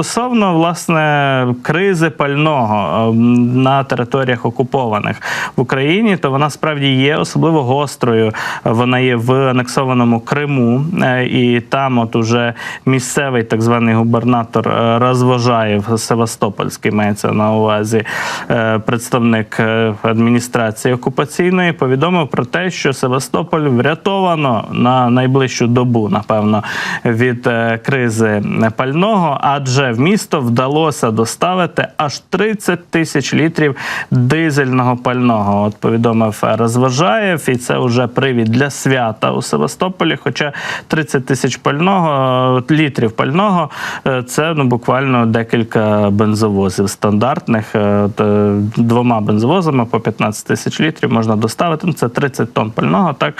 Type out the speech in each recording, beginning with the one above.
Стосовно власне кризи пального ем, на територіях окупованих в Україні, то вона справді є особливо гострою. Вона є в анексованому Криму, е, і там, от уже місцевий так званий губернатор е, Розвожаєв Севастопольський мається на увазі е, представник адміністрації окупаційної, повідомив про те, що Севастополь врятовано на найближчу добу, напевно, від кризи пального, адже в місто вдалося доставити аж 30 тисяч літрів дизельного пального. От повідомив Розважаєв, і це вже привід для свята у Севастополі. Хоча 30 тисяч пального літрів пального е, це ну буквально декілька бензовозів стандартних. Е, е, Двома бензовозами по 15 тисяч літрів можна доставити. Ну, Це 30 тонн пального. Так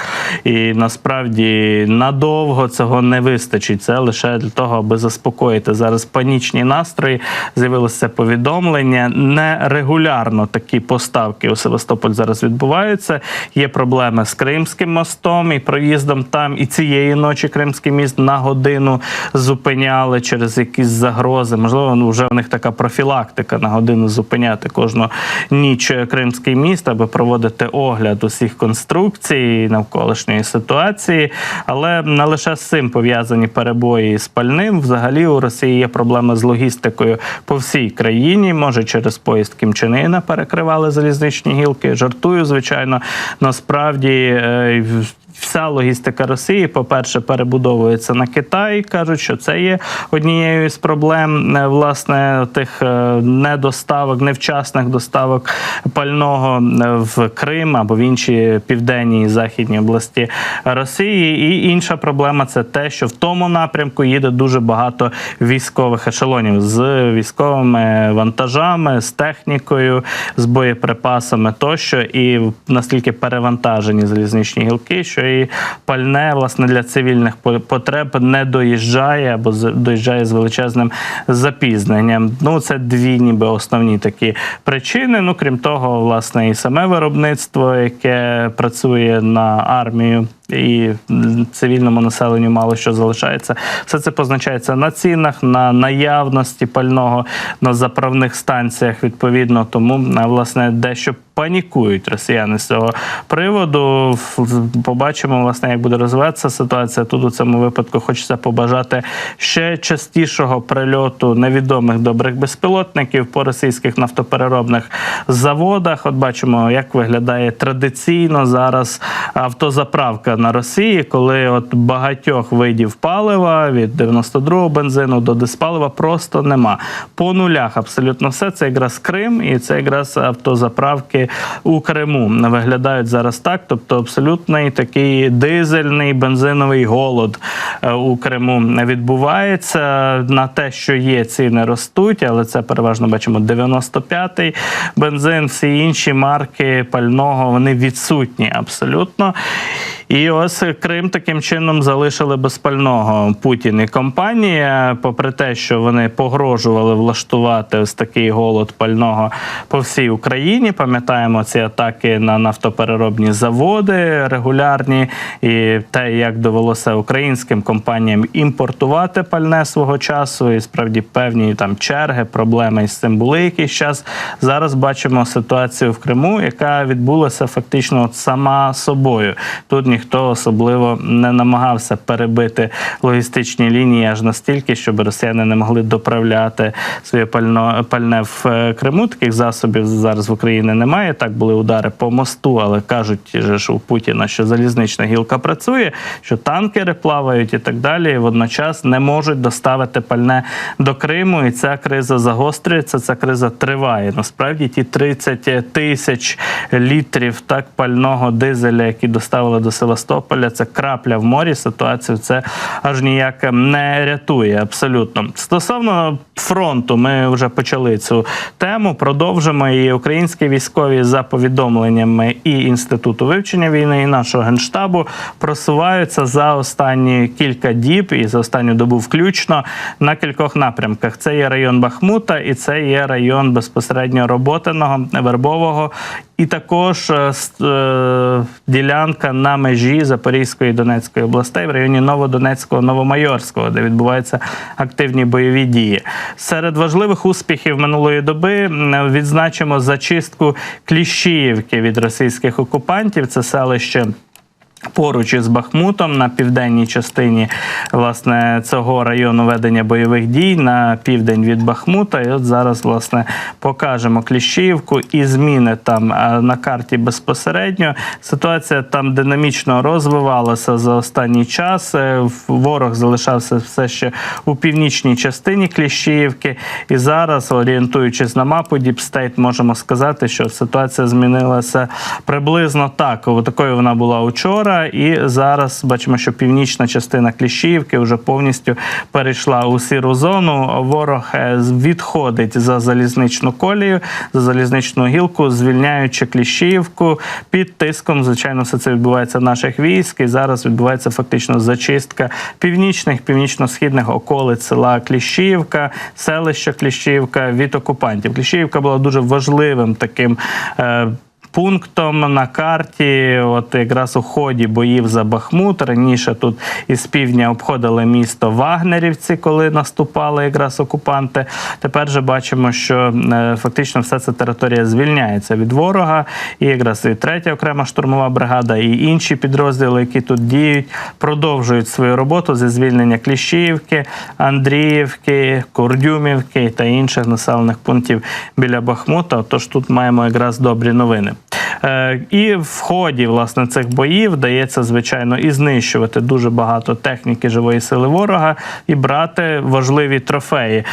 і насправді надовго цього не вистачить. Це лише для того, аби заспокоїти зараз панічні настрої. З'явилося повідомлення. Нерегулярно такі поставки у Севастополь зараз відбуваються. Є проблеми з Кримським мостом і проїздом там. І цієї ночі Кримський міст на годину зупиняли через якісь загрози. Можливо, ну вже в них така профілактика на годину зупиняти кожну ніч Кримський міст, аби проводити огляд усіх конструкцій навколишньої ситуації. Але не лише з цим пов'язані перебої з пальним. Взагалі у Росії є проблеми з логістикою по всій країні. Може, через поїзд Кімчинина перекривали залізничні гілки. Жартую, звичайно. Насправді. Вся логістика Росії, по-перше, перебудовується на Китай. кажуть, що це є однією з проблем е, власне тих е, недоставок, невчасних доставок пального е, в Крим або в інші південні і західні області Росії. І інша проблема це те, що в тому напрямку їде дуже багато військових ешелонів з військовими вантажами, з технікою, з боєприпасами тощо, і настільки перевантажені залізничні гілки, що і пальне власне для цивільних потреб не доїжджає або доїжджає з величезним запізненням. Ну це дві, ніби основні такі причини. Ну крім того, власне, і саме виробництво, яке працює на армію. І цивільному населенню мало що залишається. Все це позначається на цінах, на наявності пального на заправних станціях. Відповідно, тому власне дещо панікують росіяни з цього приводу. Побачимо, власне, як буде розвиватися ситуація. Тут у цьому випадку хочеться побажати ще частішого прильоту невідомих добрих безпілотників по російських нафтопереробних заводах. От бачимо, як виглядає традиційно зараз автозаправка на Росії, коли от багатьох видів палива від 92-го бензину до диспалива просто нема. По нулях абсолютно все. Це якраз Крим і це якраз автозаправки у Криму. Виглядають зараз так. Тобто абсолютний такий дизельний бензиновий голод е, у Криму відбувається. На те, що є, ціни ростуть, але це переважно бачимо 95-й бензин, всі інші марки пального вони відсутні абсолютно. І ось Крим таким чином залишили без пального Путін і компанія, попри те, що вони погрожували влаштувати ось такий голод пального по всій Україні. Пам'ятаємо ці атаки на нафтопереробні заводи регулярні, і те, як довелося українським компаніям імпортувати пальне свого часу, і справді певні там черги, проблеми з цим були якийсь час. Зараз бачимо ситуацію в Криму, яка відбулася фактично сама собою. Тут ніхто особливо не намагався перебити логістичні лінії аж настільки, щоб росіяни не могли доправляти своє пально, пальне в е, Криму. Таких засобів зараз в Україні немає. Так були удари по мосту, але кажуть ж у Путіна, що залізнична гілка працює, що танкери плавають і так далі. І водночас не можуть доставити пальне до Криму. І ця криза загострюється. Ця криза триває. Насправді ті 30 тисяч літрів так пального дизеля, які доставили до Севастополя, це крапля в морі. Ситуацію це аж ніяк не рятує. Абсолютно стосовно фронту, ми вже почали цю тему. Продовжимо і українські військові за повідомленнями і інституту вивчення війни, і нашого генштабу просуваються за останні кілька. діб і за останню добу включно на кількох напрямках. Це є район Бахмута, і це є район безпосередньо роботиного, вербового. І також е, е, ділянка на межі Запорізької Донецької областей в районі Новодонецького, Новомайорського, де відбуваються активні бойові дії. Серед важливих успіхів минулої доби відзначимо зачистку Кліщіївки від російських окупантів. Це селище. Поруч із Бахмутом на південній частині власне цього району ведення бойових дій на південь від Бахмута. І от зараз власне покажемо Кліщіївку і зміни там е, на карті безпосередньо. Ситуація там динамічно розвивалася за останній час. Е, Ворог залишався все ще у північній частині Кліщіївки. І зараз, орієнтуючись на мапу State, можемо сказати, що ситуація змінилася приблизно так. Такою вона була учора, і зараз бачимо, що північна частина Кліщіївки вже повністю перейшла у сіру зону. Ворог е, відходить за залізничну колію, за залізничну гілку, звільняючи Кліщіївку під тиском. Звичайно, все це відбувається наших військ. І зараз відбувається фактично зачистка північних, північно-східних околиць села Кліщіївка, селища Кліщіївка від окупантів. Кліщіївка була дуже важливим таким. Пунктом на карті, от якраз у ході боїв за Бахмут. Раніше тут із півдня обходили місто Вагнерівці, коли наступали якраз окупанти. Тепер же бачимо, що е, фактично вся ця територія звільняється від ворога, і якраз і третя окрема штурмова бригада, і інші підрозділи, які тут діють, продовжують свою роботу зі звільнення Кліщіївки, Андріївки, Курдюмівки та інших населених пунктів біля Бахмута. Тож тут маємо якраз добрі новини. Е, І в ході власне цих боїв вдається звичайно і знищувати дуже багато техніки живої сили ворога і брати важливі трофеї.